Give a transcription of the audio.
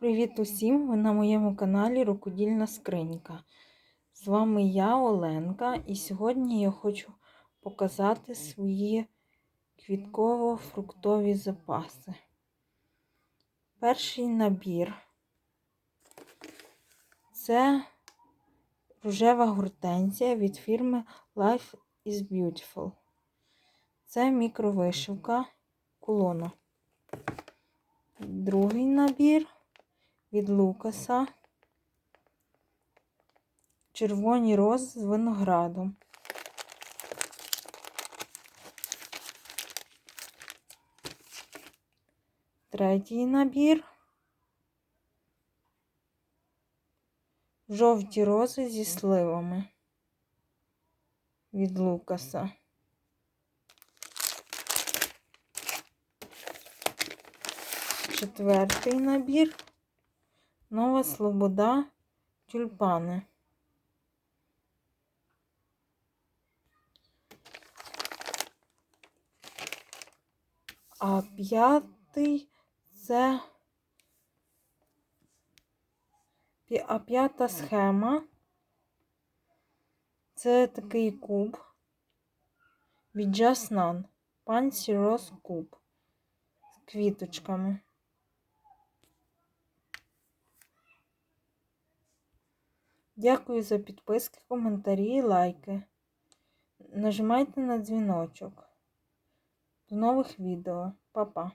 Привіт усім! Ви на моєму каналі Рукодільна Скринька. З вами я, Оленка, і сьогодні я хочу показати свої квітково-фруктові запаси. Перший набір це рожева гортензія від фірми Life is Beautiful. Це мікровишивка кулона. Другий набір від Лукаса. Червоні рози з виноградом. Третій набір. Жовті рози зі сливами від Лукаса. Четвертий набір. Нова Слобода тюльпани. А п'ятий це а п'ята схема. Це такий куб від Just None. Пансі Роз куб з квіточками. Дякую за підписки, коментарі і лайки. Нажимайте на дзвіночок. До нових відео. Па-па.